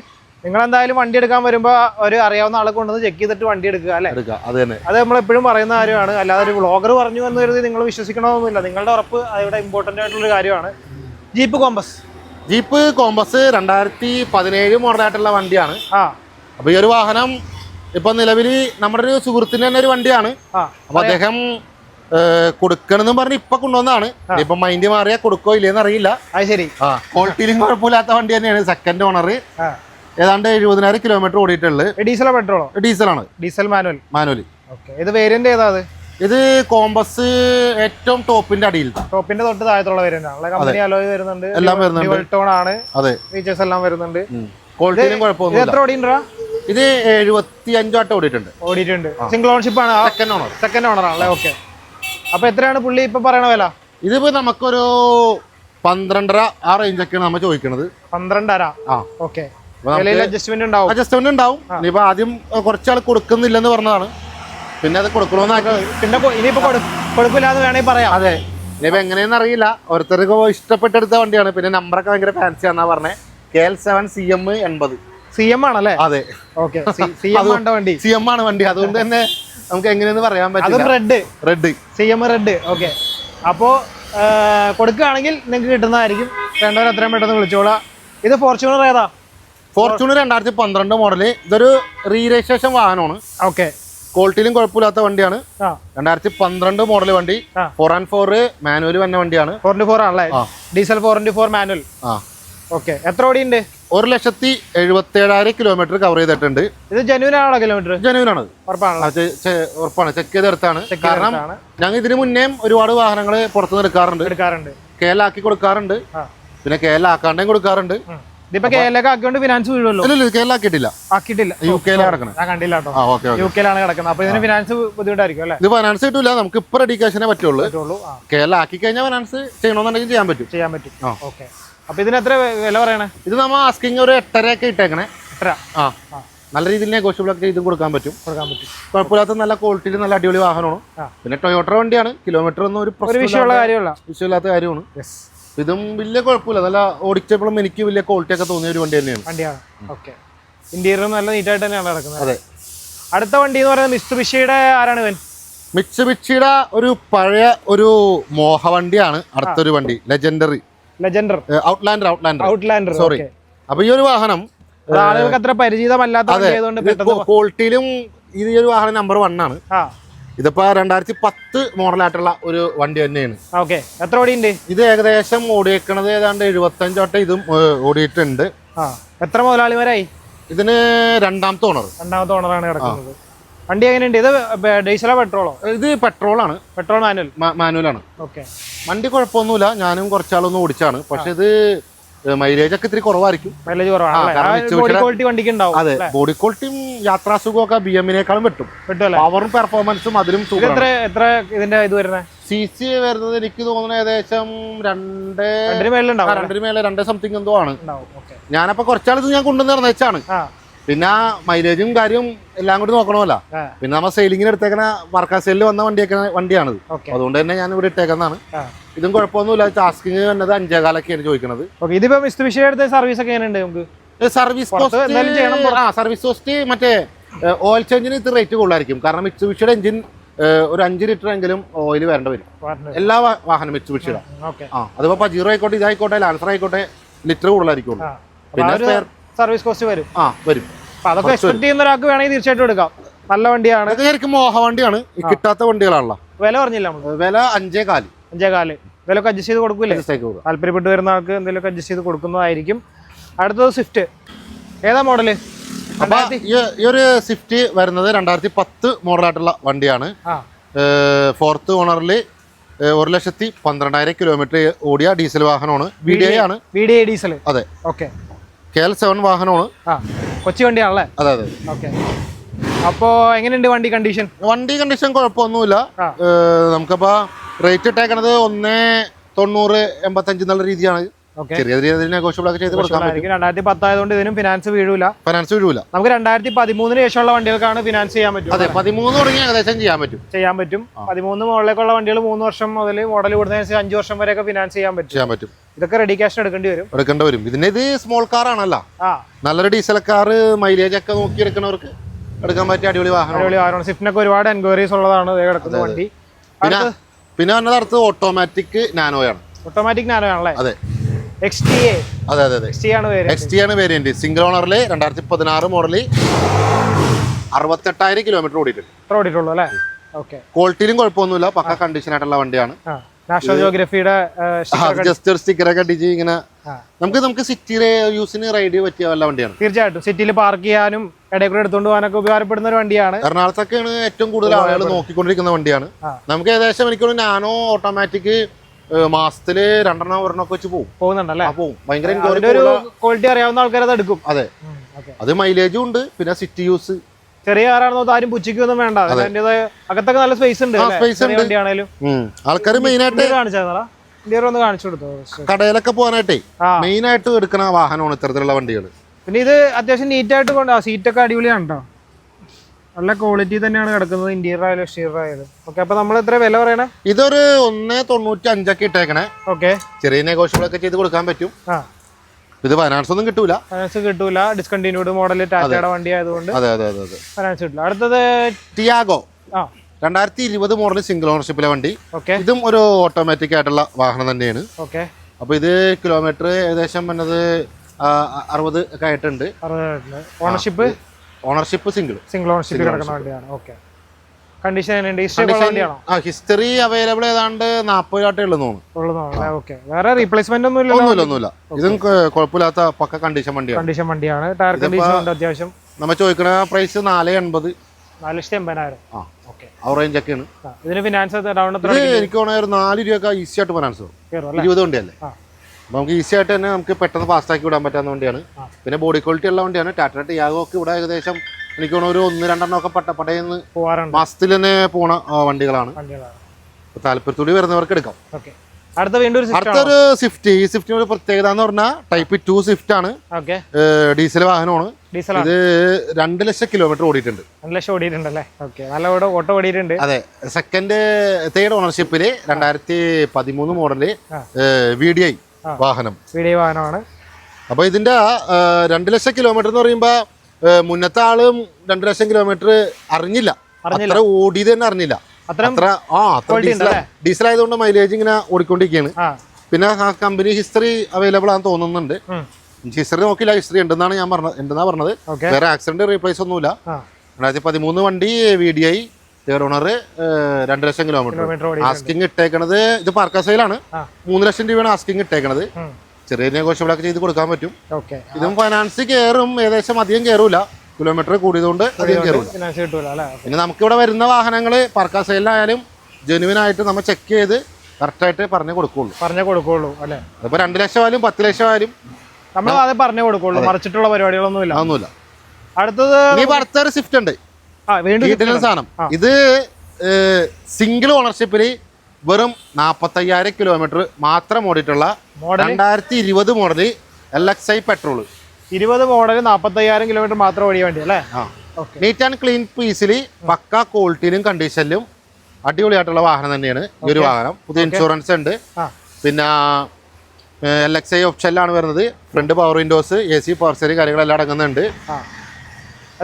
നിങ്ങൾ എന്തായാലും വണ്ടി എടുക്കാൻ വരുമ്പോൾ ഒരു അറിയാവുന്ന ആളെ കൊണ്ടുവന്ന് ചെക്ക് ചെയ്തിട്ട് വണ്ടി എടുക്കുക അല്ലേ? അത് തന്നെ. അത് നമ്മൾ എപ്പോഴും പറയുന്ന കാര്യമാണ്. അല്ലാതെ ഒരു വ്ളോഗർ പറഞ്ഞു എന്ന് കരുതി നിങ്ങൾ വിശ്വസിക്കണമെന്നില്ല. നിങ്ങളുടെ ഉറപ്പ് ഇവിടെ ഇമ്പോർട്ടന്റ് ആയിട്ടുള്ള ഒരു കാര്യമാണ്. ജീപ്പ് കോമ്പസ് ജീപ്പ് കോമ്പസ് രണ്ടായിരത്തി പതിനേഴ് മോഡലായിട്ടുള്ള വണ്ടിയാണ്. ആ. അപ്പൊ ഈ ഒരു വാഹനം ഇപ്പൊ നിലവിൽ നമ്മുടെ ഒരു സുഹൃത്തിന്റെ തന്നെ ഒരു വണ്ടിയാണ്. അപ്പൊ അദ്ദേഹം കൊടുക്കണമെന്നും പറഞ്ഞ് ഇപ്പൊ കൊണ്ടുവന്നാണ് ഇപ്പൊ മൈൻഡ് മാറിയാ കൊടുക്കോ ഇല്ലേന്ന് അറിയില്ല. അത് ശരി. ആ ക്വാളിറ്റിയിലും കുഴപ്പമില്ലാത്ത വണ്ടി തന്നെയാണ്. സെക്കൻഡ് ഓണർ ഏതാണ്ട് എഴുപതിനായിരം കിലോമീറ്റർ ഓടിയിട്ടുള്ളത്. ഡീസലോ പെട്രോളോ? ഡീസലാണ് ഡീസൽ മാനുവൽ. മാനുവലി ഓക്കെ. ഇത് വേരിയന്റ് ഏതാ അത്? ഇത് കോമ്പസ് ഏറ്റവും ടോപ്പിന്റെ അടിയിൽ ടോപ്പിന്റെ തൊട്ട് താഴത്തുള്ള വേരിയന്റ് ആണ്. കമ്പനി അലോയ് വരുന്നുണ്ട്. എല്ലാം വരുന്നുണ്ട്. ടോൺ ആണ്. അതെ. ഫീച്ചേഴ്സ് എല്ലാം വരുന്നുണ്ട്. ക്വാളിറ്റിയിലും എത്ര ഇത് എഴുപത്തി അഞ്ചാട്ട് ഓടിയിട്ടുണ്ട്. ഓടിയിട്ടുണ്ട്. സിംഗിൾ ഓണർഷിപ്പ് ആണ്. സെക്കൻഡ് ഓണർ സെക്കൻഡ് ഓണർ ആണല്ലേ ഓക്കെ. അപ്പൊ എത്രയാണ് പുള്ളി ഇപ്പൊ പറയണ വില? ഇതിപ്പോ നമുക്കൊരു പന്ത്രണ്ടര ആ റേഞ്ചൊക്കെയാണ് നമ്മൾ ചോദിക്കുന്നത് പന്ത്രണ്ടര. ആ. ഓക്കെ. അഡ്ജസ്റ്റ്മെന്റ് ഉണ്ടാവും. അഡ്ജസ്റ്റ്മെന്റ് ഉണ്ടാവും. ഇനിയിപ്പോ ആദ്യം കുറച്ചാൾ കൊടുക്കുന്നില്ലെന്ന് പറഞ്ഞതാണ്. പിന്നെ അത് കൊടുക്കണമെന്നാക്കി പിന്നെ ഇനിയിപ്പോ കൊടു- കൊടുക്കില്ലാന്ന് വേണമെങ്കിൽ പറയാം. അതെ. ഇനിയിപ്പോ എങ്ങനെയെന്ന് അറിയില്ല. ഓരോരുത്തർക്ക് ഇഷ്ടപ്പെട്ടെടുത്ത വണ്ടിയാണ്. പിന്നെ നമ്പറൊക്കെ ഭയങ്കര ഫാൻസി ആണെന്നാ പറഞ്ഞേ. K L seven C M എൺപത്. സി എം ആണല്ലേ? അതെ. ഓക്കെ സി എം ആണ് വണ്ടി സി എം ആണ് വണ്ടി. അതുകൊണ്ട് തന്നെ നമുക്ക് എങ്ങനെയെന്ന് പറയാൻ പറ്റും red red C M red okay അപ്പോ കൊടുക്കുകയാണെങ്കിൽ നിങ്ങൾക്ക് കിട്ടുന്നതായിരിക്കും. വേണ്ടവർ എത്രയും പെട്ടെന്ന് വിളിച്ചോളാം ഇത് ഫോർച്യൂണർ ഏതാ? ഫോർച്യൂണർ രണ്ടായിരത്തി പന്ത്രണ്ട് മോഡൽ ഇതൊരു റീ രജിസ്ട്രേഷൻ വാഹനമാണ് ഓക്കെ ക്വാളിറ്റിയിലും കുഴപ്പമില്ലാത്ത വണ്ടിയാണ്. രണ്ടായിരത്തി പന്ത്രണ്ട് മോഡൽ വണ്ടി. ഫോർ ആൻഡ് ഫോർ മാനുവൽ വന്ന വണ്ടിയാണ്. ഫോർ ഇന്റു ഫോർ ആണല്ലേ? Diesel four into four manual ആ. ഓക്കെ എത്ര ഓടിയുണ്ട്? ഒരു ലക്ഷത്തി എഴുപത്തി ഏഴായിരം കിലോമീറ്റർ കവർ ചെയ്തിട്ടുണ്ട്. ഇത് ജനുവൻ ആണോ കിലോമീറ്റർ ജനുവിൻ ആണ്. ഉറപ്പാണ്. ചെക്ക് ചെയ്തെടുത്താണ് കാരണം ഞങ്ങൾ ഇതിനു മുന്നേ ഒരുപാട് വാഹനങ്ങൾ പുറത്തുനിന്ന് എടുക്കാറുണ്ട്. എടുക്കാറുണ്ട്. കേലാക്കി കൊടുക്കാറുണ്ട്. പിന്നെ കേലാക്കാണ്ടേയും കൊടുക്കാറുണ്ട്. ഇതിപ്പോ കേരളക്ക് ആക്കിയോണ്ട് ഫിനാൻസ് വീഴുമല്ലോ ഇല്ല കേലാക്കിയിട്ടില്ല ആക്കിയിട്ടില്ല. യു കെയിലാണ് കിടക്കണത് ഞാൻ കണ്ടില്ല കേട്ടോ. ആ ഓക്കെ ഓക്കെ. യു കെയിലാണ് കിടക്കുന്നത്. അപ്പൊ ഇതിന് ഫിനാൻസ് ബുദ്ധിമുട്ടായിരിക്കും അല്ലേ? ഇത് ഫിനാൻസ് നമുക്ക് ഇപ്പൊ പറ്റുള്ളൂ. ആക്കി കഴിഞ്ഞാൽ ഫൈനാൻസ് ചെയ്യണമെന്നുണ്ടെങ്കിൽ ചെയ്യാൻ പറ്റും. ചെയ്യാൻ പറ്റും. ഓക്കെ. അപ്പൊ ഇതിന് എത്ര വില പറയണേ? ഇത് നമ്മൾ ആസ്കിങ് ഒരു എട്ടര ഒക്കെ ഇട്ടേക്കണേ. എത്ര ആ. നല്ല രീതിയിൽ നെഗോഷ്യബിൾ ഒക്കെ ചെയ്ത് കൊടുക്കാൻ പറ്റും. കൊടുക്കാൻ പറ്റും. കുഴപ്പമില്ലാത്ത നല്ല ക്വാളിറ്റിയിൽ നല്ല അടിപൊളി വാഹനമാണ്. പിന്നെ ടൊയോട്ട വണ്ടിയാണ്. കിലോമീറ്റർ ഒന്നും ഒരു വിഷയമുള്ള കാര്യമല്ല. വിഷയമില്ലാത്ത കാര്യമാണ്. യെസ് ഇതും വലിയ കുഴപ്പമില്ല. നല്ല ഓടിച്ചപ്പോഴും എനിക്ക് വലിയ ക്വാളിറ്റി ഒക്കെ തോന്നിയ ഒരു വണ്ടി തന്നെയാണ്. വണ്ടിയാണ്. ഓക്കെ ഇന്റീരിയർ നല്ല നീറ്റായിട്ട് തന്നെയാണ് നടക്കുന്നത്. അതെ. അടുത്ത വണ്ടി എന്ന് പറയുന്നത് മിസ്തുബിഷിയുടെ ആരാണ് ഇവൻ? മിച്ചുബിച്ചിയുടെ ഒരു പഴയ ഒരു മോഹ വണ്ടിയാണ് അടുത്തൊരു വണ്ടി. Legendary Legender Outlander Outlander Outlander sorry അപ്പൊ ഈ ഒരു വാഹനം ആളുകൾക്ക് അത്ര പരിചിതമല്ലാത്ത ക്വാളിറ്റിയിലും ഈ ഒരു വാഹനം നമ്പർ വൺ ആണ്. ഇതിപ്പോ രണ്ടായിരത്തി പത്ത് മോഡലായിട്ടുള്ള ഒരു വണ്ടി തന്നെയാണ്. ഓക്കെ. എത്ര ഓടിയുണ്ട്? ഇത് ഏകദേശം ഓടിയേക്കണത് ഏതാണ്ട് എഴുപത്തഞ്ചോട്ടം ഇതും ഓടിയിട്ടുണ്ട്. എത്ര മുതലാളിമാരായി? ഇതിന് രണ്ടാമത്തെ ഓണർ രണ്ടാമത്തെ ഓണറാണ് കിടക്കുന്നത്. വണ്ടി എങ്ങനെയുണ്ട്? ഇത് ഡീസലോ പെട്രോളോ? ഇത് പെട്രോളാണ് പെട്രോൾ മാനുവൽ. മാനുവലാണ് ഓക്കെ. വണ്ടി കുഴപ്പമൊന്നുമില്ല. ഞാനും കുറച്ചാളൊന്നും ഓടിച്ചാണ്. പക്ഷെ ഇത് മൈലേജ് ഒക്കെ ഇത്തിരി കുറവായിരിക്കും. മൈലേജ് കുറവാണ് അതെ ബോഡി ക്വാളിറ്റിയും യാത്രാസുഖമൊക്കെ ബി എമ്മിനേക്കാളും വെട്ടും പവറും പെർഫോമൻസും അതിലും സുഖം എത്ര എത്ര ഇതിന്റെ ഇത് വരുന്നത് സി സി വരുന്നത് എനിക്ക് തോന്നുന്നത് ഏകദേശം രണ്ട് രണ്ടിന് മേലെ രണ്ട് സംതിങ് എന്തോ ആണ്. ഞാനപ്പോ കുറച്ചാളിത് ഞാൻ കൊണ്ടുവന്ന് നിർണയിച്ചാണ് പിന്നെ മൈലേജും കാര്യവും എല്ലാം കൂടി നോക്കണമല്ലോ. പിന്നെ നമ്മൾ സെയിലിങ്ങിന് എടുത്തേക്കണ വർക്കാ സെല്ലിൽ വന്ന വണ്ടിയൊക്കെ വണ്ടിയാണിത് അതുകൊണ്ട് തന്നെ ഞാൻ ഇവിടെ ഇട്ടേക്കുന്നതാണ്. ഇതും കുഴപ്പമൊന്നുമില്ല. ടാസ്കിങ് വന്നത് അഞ്ചേകാലൊക്കെയാണ് ചോദിക്കുന്നത് ഇതിപ്പോ അടുത്ത സർവീസ് ഒക്കെ എങ്ങനെയുണ്ട് നമുക്ക്? സർവീസ് കോസ്റ്റ് സർവീസ് കോസ്റ്റ് മറ്റേ ഓയിൽ ചേഞ്ചിന് ഇത് റേറ്റ് കൂടുതലായിരിക്കും. കാരണം മിറ്റ്സുബിഷിയുടെ എഞ്ചിൻ ഒരു അഞ്ച് ലിറ്റർ എങ്കിലും ഓയിൽ വരേണ്ടി വരും. എല്ലാ വാഹനം ഓക്കെ. ആ അതിപ്പോ പജീറോ ആയിക്കോട്ടെ ഇതായിക്കോട്ടെ ലാൻസർ ആയിക്കോട്ടെ ലിറ്റർ കൂടുതലായിരിക്കും പിന്നെ സർവീസ് കോസ്റ്റ് വരും. ആ വരും. അപ്പൊ അതൊക്കെ എക്സ്പെക്ട് ചെയ്യുന്ന ഒരാൾക്ക് വേണമെങ്കിൽ തീർച്ചയായിട്ടും എടുക്കാം. നല്ല വണ്ടിയാണ്. ശരിക്കും മോഹ വണ്ടിയാണ്. കിട്ടാത്ത വണ്ടികളാണല്ലോ. വില പറഞ്ഞില്ല നമ്മൾ വില അഞ്ചേ കാൽ. അഞ്ചേ കാൽ. വില ഒക്കെ അഡ്ജസ്റ്റ് ചെയ്ത് കൊടുക്കൂലേ? താല്പര്യപ്പെട്ട് വരുന്ന ആൾക്ക് എന്തെങ്കിലുമൊക്കെ അഡ്ജസ്റ്റ് ചെയ്ത് കൊടുക്കുന്നതായിരിക്കും. അടുത്തത് സ്വിഫ്റ്റ് ഏതാ മോഡൽ അപ്പൊ ഈ- ഒരു സ്വിഫ്റ്റ് വരുന്നത് രണ്ടായിരത്തി പത്ത് മോഡലായിട്ടുള്ള വണ്ടിയാണ്. ഫോർത്ത് ഓണറിൽ ഒരു ലക്ഷത്തി പന്ത്രണ്ടായിരം കിലോമീറ്റർ ഓടിയ ഡീസൽ വാഹനമാണ്. വി ഡി ഐ ആണ്. V D I diesel. അതെ. ഓക്കെ കെ എൽ സെവൻ വാഹനമാണ്. ആ കൊച്ചി വണ്ടിയാണല്ലേ? അതെ അതെ. ഓക്കെ. അപ്പോ എങ്ങനെയുണ്ട് വണ്ടി കണ്ടീഷൻ വണ്ടി കണ്ടീഷൻ കുഴപ്പമൊന്നുമില്ല. ആ. നമുക്കപ്പോ റേറ്റ് ഇട്ടേക്കണത് ഒന്ന് തൊണ്ണൂറ് എൺപത്തഞ്ച് എന്നുള്ള രീതിയാണ്. ഓക്കെ. ചെറിയ ചെറിയ നെഗോഷ്യബിൾ ഒക്കെ ചെയ്ത് കൊടുക്കാൻ പറ്റും രണ്ടായിരത്തി പത്തായതുകൊണ്ട് ഇതിനും ഫിനാൻസ് വീഴൂല. ഫിനാൻസ് വീഴൂല. നമുക്ക് രണ്ടായിരത്തി പതിമൂന്നിന് ശേഷമുള്ള വണ്ടികൾക്കാണ് ഫിനാൻസ് ചെയ്യാൻ പറ്റും അതെ പതിമൂന്ന് തുടങ്ങി ഏകദേശം ചെയ്യാൻ പറ്റും. ചെയ്യാൻ പറ്റും. പതിമൂന്ന് മുകളിലേക്കുള്ള വണ്ടികൾ മൂന്ന് വർഷം മുതൽ മോഡൽ കൂടുന്നതിനനുസരിച്ച് അഞ്ച് വർഷം വരെയൊക്കെ ഫിനാൻസ് ചെയ്യാൻ പറ്റും. ചെയ്യാൻ പറ്റും. ഇതൊക്കെ റെഡി ക്യാഷ് എടുക്കേണ്ടി വരും. എടുക്കേണ്ടി വരും. ഇതിന് ഇത് സ്മോൾ കാർ ആണല്ലോ. നല്ലൊരു ഡീസൽ കാർ മൈലേജ് ഒക്കെ നോക്കി എടുക്കുന്നവർക്ക് എടുക്കാൻ പറ്റിയ അടിപൊളി വാഹനം അടിപൊളി വാഹനമാണ്. സ്വിഫ്റ്റിനൊക്കെ ഒരുപാട് എൻക്വയറീസ് ഉള്ളതാണ് കിടക്കുന്ന വണ്ടി. പിന്നെ പിന്നെ വന്നത് അടുത്ത് ഓട്ടോമാറ്റിക് നാനോയാണ് ഓട്ടോമാറ്റിക് നാനോ ആണല്ലേ? അതെ. എക്സ് ടി എ അതെ അതെ അതെ. എക്സ് ടി ആണ് പേര് എക്സ് ടി ആണ് വേരിയന്റ് സിംഗിൾ ഓണറിൽ രണ്ടായിരത്തി പതിനാറ് മോഡൽ അറുപത്തെട്ടായിരം കിലോമീറ്റർ ഓടിയിട്ടുണ്ട് ഓടിയിട്ടുള്ളൂ അല്ലേ ഓക്കെ ക്വാളിറ്റിയിലും കുഴപ്പമൊന്നുമില്ല പക്ക കണ്ടീഷൻ ആയിട്ടുള്ള വണ്ടിയാണ് നാഷണൽ ജോഗ്രഫിയുടെ ജസ്റ്റ് ഒരു സ്റ്റിക്കറൊക്കെ അടിച്ച് ഇങ്ങനെ. നമുക്ക് നമുക്ക് സിറ്റിയിലെ യൂസിന് റൈഡ് പറ്റിയ വല്ല വണ്ടിയാണ്. തീർച്ചയായിട്ടും. സിറ്റിയിൽ പാർക്ക് ചെയ്യാനും ഇടയിൽ കൂടെ എടുത്തുകൊണ്ട് പോകാനൊക്കെ ഉപകാരപ്പെടുന്ന ഒരു വണ്ടിയാണ്. എറണാകുളത്തൊക്കെയാണ് ഏറ്റവും കൂടുതൽ ആളുകൾ നോക്കിക്കൊണ്ടിരിക്കുന്ന വണ്ടിയാണ്. നമുക്ക് ഏകദേശം എനിക്ക് നാനോ ഓട്ടോമാറ്റിക് മാസത്തിൽ രണ്ടെണ്ണം ഒരെണ്ണം ഒക്കെ വെച്ച് പോകും പോകുന്നുണ്ടല്ലേ? പോകും ഭയങ്കര ക്വാളിറ്റി അറിയാവുന്ന ആൾക്കാരെ അത് എടുക്കും. അതെ. അത് മൈലേജും ഉണ്ട് പിന്നെ സിറ്റി യൂസ് ചെറിയ കാറാണെന്നോ ആരും പുച്ഛിക്കൊന്നും വേണ്ട. അതിന്റേതായ അകത്തൊക്കെ നല്ല സ്പേസ് ഉണ്ട് സ്പേസ്. വണ്ടിയാണേലും. ആൾക്കാർ മെയിൻ ആയിട്ട് ഇന്ത്യയിൽ കാണിച്ചാ ഇന്ത്യയിൽ ഒന്ന് കാണിച്ചു കൊടുത്തു? കടയിലൊക്കെ പോകാനായിട്ടേ മെയിൻ ആയിട്ട് എടുക്കുന്ന വാഹനമാണ് ഇത്തരത്തിലുള്ള വണ്ടികൾ പിന്നെ ഇത് അത്യാവശ്യം നീറ്റ് ആയിട്ട് കൊണ്ട് സീറ്റൊക്കെ അടിപൊളിയാണ് കേട്ടോ നല്ല ക്വാളിറ്റി തന്നെയാണ് കിടക്കുന്നത് ഇന്റീരിയർ ആയാലും എക്സ്റ്റീരിയർ ആയാലും. ഓക്കെ അപ്പൊ നമ്മൾ എത്ര വില പറയണേ? ഇതൊരു ഒന്ന് തൊണ്ണൂറ്റി അഞ്ചൊക്കെ ഇട്ടേക്കണേ. ഓക്കെ ചെറിയ നെഗോഷ്യബിൾ ഒക്കെ ചെയ്ത് കൊടുക്കാൻ പറ്റും. ഇത് ഫൈനാൻസ് ഒന്നും കിട്ടൂല. ഫൈനാൻസ് കിട്ടൂല. ഡിസ്കണ്ടിന്യൂഡ് മോഡൽ ടാറ്റയുടെ വണ്ടി ആയതുകൊണ്ട് അതെ അതെ അതെ അതെ. ഫൈനാൻസ് കിട്ടില്ല അടുത്തത് ടിയാഗോ ആ. രണ്ടായിരത്തി ഇരുപത് മോഡൽ സിംഗിൾ ഓണർഷിപ്പിലെ വണ്ടി. ഓക്കെ ഇതും ഒരു ഓട്ടോമാറ്റിക് ആയിട്ടുള്ള വാഹനം തന്നെയാണ്. ഓക്കെ അപ്പൊ ഇത് കിലോമീറ്റർ ഏകദേശം വന്നത് അറുപത് ഒക്കെ ആയിട്ടുണ്ട്. Ownership ownership single single ownership കിടക്കുന്ന വണ്ടിയാണ്. ഓക്കെ കണ്ടീഷൻ ഹിസ്റ്ററി ഉള്ള അവൈലബിൾ ഏതാണ്ട് നാൽപ്പതിലാട്ടേ ഉള്ളൂ തോന്നുന്നു. ഓക്കെ വേറെ റീപ്ലേസ്മെന്റ് ഒന്നും ഒന്നുമില്ല ഒന്നുമില്ല. ഇതും കുഴപ്പമില്ലാത്ത പക്ക കണ്ടീഷൻ വണ്ടിയാണ്. കണ്ടീഷൻ വണ്ടിയാണ്. ടയർ കണ്ടീഷൻ അത്യാവശ്യം? നമ്മൾ ചോദിക്കുന്ന പ്രൈസ് നാല് എൺപത്. നാല് ലക്ഷത്തി എൺപതിനായിരം ആ. ഓക്കെ ആ റേഞ്ച് ഒക്കെയാണ്. ഇതിന് ഫിനാൻസ് ഡൗൺ എത്ര ഇത് എനിക്ക് ഒരു നാല് രൂപയൊക്കെ ഈസി ആയിട്ട് ഫിനാൻസ് വരും ഇരുപത് വണ്ടിയല്ലേ? അപ്പോൾ നമുക്ക് ഈസി ആയിട്ട് തന്നെ നമുക്ക് പെട്ടെന്ന് ഫാസ്റ്റ് ആക്കി വിടാൻ പറ്റാവുന്ന വണ്ടിയാണ്. പിന്നെ ബോഡി ക്വാളിറ്റി ഉള്ള വണ്ടിയാണ്. ടാറ്റ ടിയാഗോ ഒക്കെ ഇവിടെ ഏകദേശം എനിക്ക് തോന്നുന്നു ഒരു ഒന്ന് രണ്ടെണ്ണം ഒക്കെ പട്ട പടയെന്ന് പോവാറുണ്ട്. മാസത്തിൽ തന്നെ പോണ വണ്ടികളാണ്. വണ്ടികളാണ്. താല്പര്യത്തോടെ വരുന്നവർക്ക് എടുക്കാം. ഓക്കെ. അടുത്ത വീണ്ടും അടുത്തൊരു സ്വിഫ്റ്റ്. ഈ സ്വിഫ്റ്റിന് ഒരു പ്രത്യേകത എന്ന് പറഞ്ഞാൽ ടൈപ്പ് ടു സ്വിഫ്റ്റ് ആണ്. ഡീസൽ വാഹനമാണ്. ഇത് രണ്ട് ലക്ഷം കിലോമീറ്റർ ഓടിയിട്ടുണ്ട്. രണ്ട് ലക്ഷം ഓടിയിട്ടുണ്ടല്ലേ? ഓക്കെ. നല്ല ഓട ഓട്ടോ ഓടിയിട്ടുണ്ട്. അതെ. സെക്കൻഡ് തേർഡ് ഓണർഷിപ്പിൽ രണ്ടായിരത്തി പതിമൂന്ന് മോഡൽ വി ഡി ഐ. വാഹനം. ഐ വാഹനമാണ്. അപ്പൊ ഇതിന്റെ രണ്ട് ലക്ഷം കിലോമീറ്റർ എന്ന് പറയുമ്പോ മുന്നത്തെ ആളും രണ്ടു ലക്ഷം കിലോമീറ്റർ അറിഞ്ഞില്ല. അത്ര ഓടിയത് തന്നെ അറിഞ്ഞില്ല. അത്ര ആ അത്ര ഡീസൽ ആയതുകൊണ്ട് മൈലേജ് ഇങ്ങനെ ഓടിക്കൊണ്ടിരിക്കുകയാണ്. പിന്നെ ആ കമ്പനി ഹിസ്റ്ററി അവൈലബിൾ ആണെന്ന് തോന്നുന്നുണ്ട്. ഹിസ്റ്ററി നോക്കില്ല ഹിസ്റ്ററി ഉണ്ടെന്നാണ് ഞാൻ പറഞ്ഞത് ഉണ്ടെന്നാ പറഞ്ഞത്. വേറെ ആക്സിഡന്റ് റീപ്ലേസ് ഒന്നുമില്ല. രണ്ടായിരത്തി പതിമൂന്ന് വണ്ടി V D I third owner രണ്ട് ലക്ഷം കിലോമീറ്റർ കിലോമീറ്റർ ആസ്കിങ് ഇട്ടേക്കണത് ഇത് പാർക്കാസയിലാണ് മൂന്ന് ലക്ഷം രൂപയാണ് ആസ്കിങ് ഇട്ടേക്കണത്. ചെറിയ നെഗോഷ്യബിൾ ഒക്കെ ചെയ്ത് കൊടുക്കാൻ പറ്റും. ഓക്കെ ഇതും ഫൈനാൻസ് കയറും ഏകദേശം അധികം കയറൂല കിലോമീറ്റർ കൂടിയതുകൊണ്ട് അധികം കയറൂല പിന്നെ നമുക്കിവിടെ വരുന്ന വാഹനങ്ങൾ പർക്ക സെയിലായാലും ജെനുവിൻ ആയിട്ട് നമ്മൾ ചെക്ക് ചെയ്ത് കറക്റ്റായിട്ട് പറഞ്ഞു കൊടുക്കുള്ളൂ. പറഞ്ഞു കൊടുക്കുള്ളൂ അല്ലേ? അതിപ്പോൾ രണ്ട് ലക്ഷം ആയാലും പത്ത് ലക്ഷം ആയാലും നമ്മൾ ആദ്യം പറഞ്ഞു കൊടുക്കുള്ളൂ മറിച്ചിട്ടുള്ള പരിപാടികളൊന്നും ഇല്ല. അതൊന്നുമില്ല. അടുത്തത് ഈ അടുത്തൊരു സ്വിഫ്റ്റ് ഉണ്ട്. സാധനം. ഇത് സിംഗിൾ ഓണർഷിപ്പിൽ വെറും നാൽപ്പത്തയ്യായിരം കിലോമീറ്റർ മാത്രം ഓടിയിട്ടുള്ള മോഡൽ രണ്ടായിരത്തി ഇരുപത് model L X I petrol ഇരുപത് മോഡൽ നാൽപ്പത്തയ്യായിരം കിലോമീറ്റർ മാത്രം ഓടിയ വണ്ടി അല്ലേ? നീറ്റ് ആൻഡ് ക്ലീൻ പീസിൽ പക്ക ക്വാളിറ്റിയിലും കണ്ടീഷനിലും അടിപൊളിയായിട്ടുള്ള വാഹനം തന്നെയാണ് ഈ ഒരു വാഹനം. പുതിയ ഇൻഷുറൻസ് ഉണ്ട്. പിന്നെ എൽ എക്സ് ഐ ഓപ്ഷനിലാണ് വരുന്നത്. Front power windows A C power സെറി കാര്യങ്ങളെല്ലാം അടങ്ങുന്നുണ്ട്.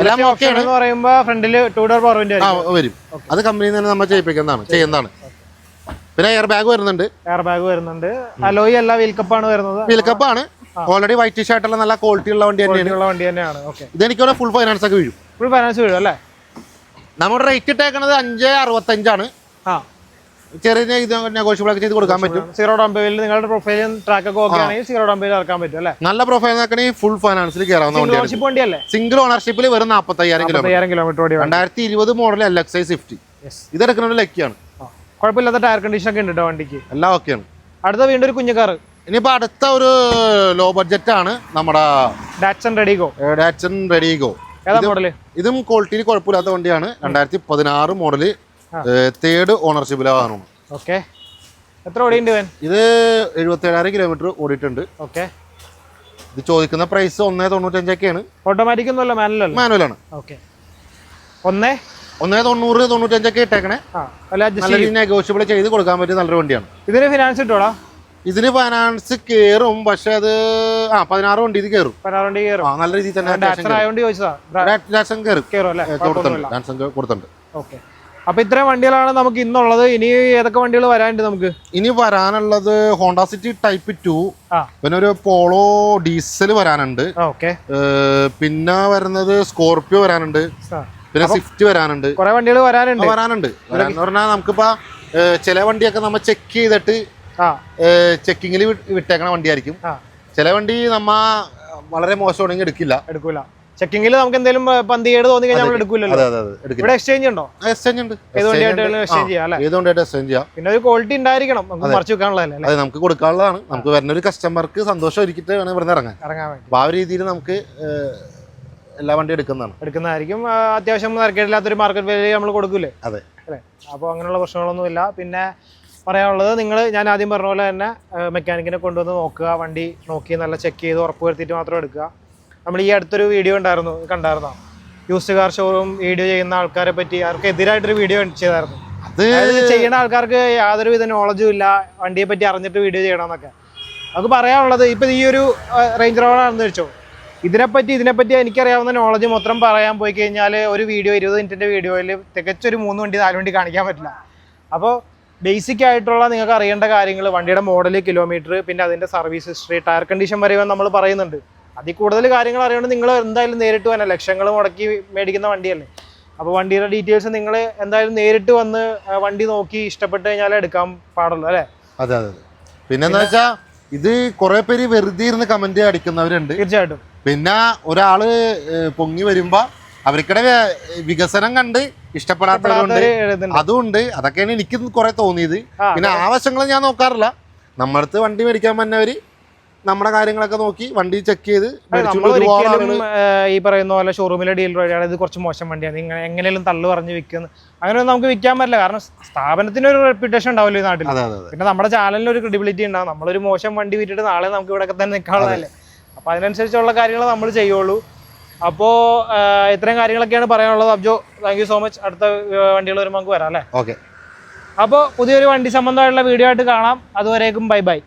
എല്ലാം ഓക്കെയാണ് പറയുമ്പോൾ ഫ്രണ്ടിൽ ടൂ ഡോർ പവർ വിൻഡോ വരും. അത് കമ്പനിയിൽ തന്നെ നമ്മൾ ചെയ്യിപ്പിക്കുന്നതാണ് ചെയ്യുന്നതാണ്. പിന്നെ എയർ ബാഗ് വരുന്നുണ്ട്. എയർ ബാഗ് വരുന്നുണ്ട്. അലോയി അല്ല വീൽ ആണ് വരുന്നത്. വീൽക്കപ്പ് ആണ്. ഓൾറെഡി വൈറ്റ് ടീഷർട്ടുള്ള നല്ല ക്വാളിറ്റി ഉള്ള വണ്ടി തന്നെയാണ്. ഉള്ള വണ്ടി തന്നെയാണ്. ഓക്കെ ഇതെനിക്കവിടെ ഫുൾ ഫൈനാൻസ് ഒക്കെ വീഴും ഫുൾ ഫൈനാൻസ് വീഴും അല്ലേ? നമ്മുടെ റേറ്റ് ഇട്ടേക്കണത് അഞ്ച് അറുപത്തഞ്ചാണ്. ആ. ചെറിയ ഇത് നെഗോഷ്യബിൾ ഒക്കെ ചെയ്ത് കൊടുക്കാൻ പറ്റും. സീറോ ഡൗൺ പേയ്മെന്റ് നിങ്ങളുടെ പ്രൊഫൈലും ട്രാക്ക് ഒക്കെ ഓക്കെ ആണെങ്കിൽ സീറോ ഡൗൺ പേയ്മെന്റ് ഇറക്കാൻ പറ്റും അല്ലേ? നല്ല പ്രൊഫൈൽ നോക്കണേ ഫുൾ ഫൈനാൻസിൽ കയറാവുന്ന വണ്ടിയാണ്. വണ്ടിയല്ലേ? സിംഗിൾ ഓണർഷിപ്പിൽ വെറും നാൽപ്പത്തയ്യായിരം കിലോമീറ്റർ രണ്ടായിരത്തി ഇരുപത് model L X I Swift ഇത് എടുക്കുന്ന ലക്കിയാണ്. കുഴപ്പമില്ലാത്ത ടയർ കണ്ടീഷൻ ഒക്കെ ഉണ്ട് കേട്ടോ വണ്ടിക്ക്. എല്ലാം ഓക്കെയാണ് അടുത്ത വീണ്ടും ഒരു കുഞ്ഞു കാറ് ഇനിയിപ്പോൾ അടുത്ത ഒരു ലോ ബഡ്ജറ്റ് ആണ് നമ്മുടെ ഡാറ്റ്സൺ റെഡിഗോ ഡാറ്റ്സൺ റെഡിഗോ ഏതാ മോഡൽ ഇതും ക്വാളിറ്റിയിൽ കുഴപ്പമില്ലാത്ത വണ്ടിയാണ്. രണ്ടായിരത്തി പതിനാറ് മോഡൽ തേർഡ് ഓണർഷിപ്പിലെ വാഹനമാണ് ഓക്കെ എത്ര ഓടിയുണ്ട് ഇത് എഴുപത്തേഴായിരം കിലോമീറ്റർ ഓടിയിട്ടുണ്ട്. ഓക്കെ ഇത് ചോദിക്കുന്ന പ്രൈസ് ഒന്നേ തൊണ്ണൂറ്റഞ്ചൊക്കെയാണ്. ഓട്ടോമാറ്റിക് ഒന്നുമല്ല മാനുവൽ ആണ്. ഓക്കെ ഒന്നേ. ഒന്നേ തൊണ്ണൂറ് തൊണ്ണൂറ്റഞ്ചൊക്കെ ഇട്ടേക്കണേ. നല്ല നെഗോഷ്യബിൾ ചെയ്ത് കൊടുക്കാൻ പറ്റിയ നല്ലൊരു വണ്ടിയാണ്. ഇതിന് ഫിനാൻസ് കിട്ടോടാ? ഇതിന് ഫൈനാൻസ് കേറും പക്ഷെ അത് ആ പതിനാറ് വണ്ടി ഇത് കേറും. പതിനാറ് വണ്ടി കയറും നല്ല രീതിയിൽ തന്നെ കൊടുത്തുണ്ട് ഓക്കെ. അപ്പൊ ഇത്രയും വണ്ടികളാണ് നമുക്ക് ഇന്നുള്ളത്. ഇനി ഏതൊക്കെ വണ്ടികൾ വരാനുണ്ട് നമുക്ക്? ഇനി വരാനുള്ളത് ഹോണ്ട സിറ്റി ടൈപ്പ് ടു പിന്നെ ഒരു പോളോ ഡീസൽ വരാനുണ്ട്. പിന്നെ വരുന്നത് സ്കോർപിയോ വരാനുണ്ട്. പിന്നെ സ്വിഫ്റ്റ് വരാനുണ്ട്. കുറെ വണ്ടികൾ വരാനുണ്ട്. വരാനുണ്ട്. വരാന്ന് പറഞ്ഞാൽ നമുക്കിപ്പോ ചില വണ്ടിയൊക്കെ നമ്മൾ ചെക്ക് ചെയ്തിട്ട് ചെക്കിങ്ങിൽ വിട്ടേക്കണ വണ്ടിയായിരിക്കും. ചില വണ്ടി നമ്മ വളരെ മോശമാണെങ്കിൽ എടുക്കില്ല. എടുക്കൂല. ചെക്കിങ്ങിൽ നമുക്ക് എന്തെങ്കിലും പന്തികേട് തോന്നി കഴിഞ്ഞാൽ നമ്മൾ ഇവിടെ എക്സ്ചേഞ്ച് ഉണ്ടോ? എക്സ്ചേഞ്ച് ഉണ്ട്. ഏത് വണ്ടിയായിട്ട് Exchange ഉണ്ട്. എക്സ്ചേഞ്ച് ചെയ്യാം പിന്നെ ഒരു ക്വാളിറ്റി ഉണ്ടായിരിക്കണം. നമുക്ക് മറിച്ച് വെക്കാനുള്ളതല്ലേ അതെ നമുക്ക് കൊടുക്കാനുള്ളതാണ്. നമുക്ക് വരുന്ന ഒരു കസ്റ്റമർക്ക് സന്തോഷം ഒരുക്കിട്ട് വേണം ഇവിടുന്ന് ഇറങ്ങാൻ. ഇറങ്ങാൻ വേണ്ടി. ആ ഒരു രീതിയിൽ നമുക്ക് എല്ലാ വണ്ടി എടുക്കുന്നതാണ്. എടുക്കുന്നതായിരിക്കും. അത്യാവശ്യം തിരക്കേടില്ലാത്തൊരു മാർക്കറ്റ് വില നമ്മൾ കൊടുക്കൂലേ? അതെ. അല്ലേ? അപ്പോൾ അങ്ങനെയുള്ള പ്രശ്നങ്ങളൊന്നുമില്ല. പിന്നെ പറയാനുള്ളത് നിങ്ങൾ ഞാൻ ആദ്യം പറഞ്ഞ പോലെ തന്നെ മെക്കാനിക്കിനെ കൊണ്ടുവന്ന് നോക്കുക വണ്ടി നോക്കി നല്ല ചെക്ക് ചെയ്ത് ഉറപ്പ് വരുത്തിയിട്ട് മാത്രം എടുക്കുക. നമ്മൾ ഈ അടുത്തൊരു വീഡിയോ ഉണ്ടായിരുന്നു കണ്ടായിരുന്നോ? യൂസ്ഡ് കാർ ഷോറൂം വീഡിയോ ചെയ്യുന്ന ആൾക്കാരെ പറ്റി അവർക്ക് എതിരായിട്ടൊരു വീഡിയോ ചെയ്തായിരുന്നു. അത് ചെയ്യുന്ന ആൾക്കാർക്ക് യാതൊരുവിധ നോളജും ഇല്ല വണ്ടിയെ പറ്റി അറിഞ്ഞിട്ട് വീഡിയോ ചെയ്യണമെന്നൊക്കെ നമുക്ക് പറയാനുള്ളത് ഇപ്പം ഈ ഒരു റേഞ്ച് റോഡാണെന്ന് വെച്ചോ ഇതിനെപ്പറ്റി ഇതിനെപ്പറ്റി എനിക്കറിയാവുന്ന നോളജ് മൊത്തം പറയാൻ പോയി കഴിഞ്ഞാൽ ഒരു വീഡിയോ ഇരുപത് മിനിറ്റിന്റെ വീഡിയോയിൽ തികച്ചൊരു മൂന്ന് വണ്ടി നാല് വണ്ടി കാണിക്കാൻ പറ്റില്ല. അപ്പോൾ ബേസിക് ആയിട്ടുള്ള നിങ്ങൾക്ക് അറിയേണ്ട കാര്യങ്ങൾ വണ്ടിയുടെ മോഡൽ കിലോമീറ്റർ പിന്നെ അതിന്റെ സർവീസ് ഹിസ്റ്ററി ടയർ കണ്ടീഷൻ വരെയോ നമ്മൾ പറയുന്നുണ്ട്. അതിൽ കൂടുതൽ കാര്യങ്ങൾ അറിയണമെങ്കിൽ നിങ്ങൾ എന്തായാലും നേരിട്ട് വന്നെ ലക്ഷങ്ങൾ മുടക്കി മേടിക്കുന്ന വണ്ടിയല്ലേ. അപ്പോൾ വണ്ടിയുടെ ഡീറ്റെയിൽസ് നിങ്ങൾ എന്തായാലും നേരിട്ട് വന്ന് വണ്ടി നോക്കി ഇഷ്ടപ്പെട്ട് കഴിഞ്ഞാൽ എടുക്കാൻ പാടുള്ളൂ അല്ലേ? അതെ അതെ പിന്നെ എന്താ വെച്ചാൽ ഇത് കുറെ പേര് വെറുതെ ഇരുന്ന് കമന്റ് അടിക്കുന്നവരുണ്ട്. തീർച്ചയായിട്ടും. പിന്നെ ഒരാൾ പൊങ്ങി വരുമ്പോ അവർക്കിടെ വികസനം കണ്ട് ഇഷ്ടപ്പെടാത്തവരുണ്ട്. ഇഷ്ടപ്പെടാത്തവര് അതുണ്ട്. അതൊക്കെയാണ് എനിക്ക് കുറെ തോന്നിയത്. പിന്നെ ആ വശങ്ങൾ ഞാൻ നോക്കാറില്ല. നമ്മളടുത്ത് വണ്ടി മേടിക്കാൻ വന്നവര് നമ്മുടെ കാര്യങ്ങളൊക്കെ നോക്കി വണ്ടി ചെക്ക് ചെയ്ത് ഈ പറയുന്ന പോലെ ഷോറൂമിലെ ഡീലർ വഴിയാണ് ഇത് കുറച്ച് മോശം വണ്ടിയാണ്. നിങ്ങൾ എങ്ങനെയും തള്ളു പറഞ്ഞ് വിൽക്കുന്നു. അങ്ങനെയൊന്നും നമുക്ക് വിൽക്കാൻ പറ്റില്ല. കാരണം സ്ഥാപനത്തിന് ഒരു റെപ്യൂട്ടേഷൻ ഉണ്ടാവില്ല ഈ നാട്ടിൽ പിന്നെ നമ്മുടെ ചാനലിന് ഒരു ക്രെഡിബിലിറ്റി ഉണ്ടാവും. നമ്മളൊരു മോശം വണ്ടി വിറ്റിട്ട് നാളെ നമുക്ക് ഇവിടെ തന്നെ നിൽക്കാനുള്ളതല്ലേ? അപ്പോൾ അതിനനുസരിച്ചുള്ള കാര്യങ്ങൾ നമ്മൾ ചെയ്യുള്ളൂ. അപ്പോൾ ഇത്രയും കാര്യങ്ങളൊക്കെയാണ് പറയാനുള്ളത്. അബ്ജോ താങ്ക് യു സോ മച്ച് അടുത്ത വണ്ടികൾ വരുമ്പോൾ നമുക്ക് വരാം അല്ലേ? ഓക്കെ അപ്പോൾ പുതിയൊരു വണ്ടി സംബന്ധമായിട്ടുള്ള വീഡിയോ ആയിട്ട് കാണാം. അതുവരേക്കും ബൈ ബൈ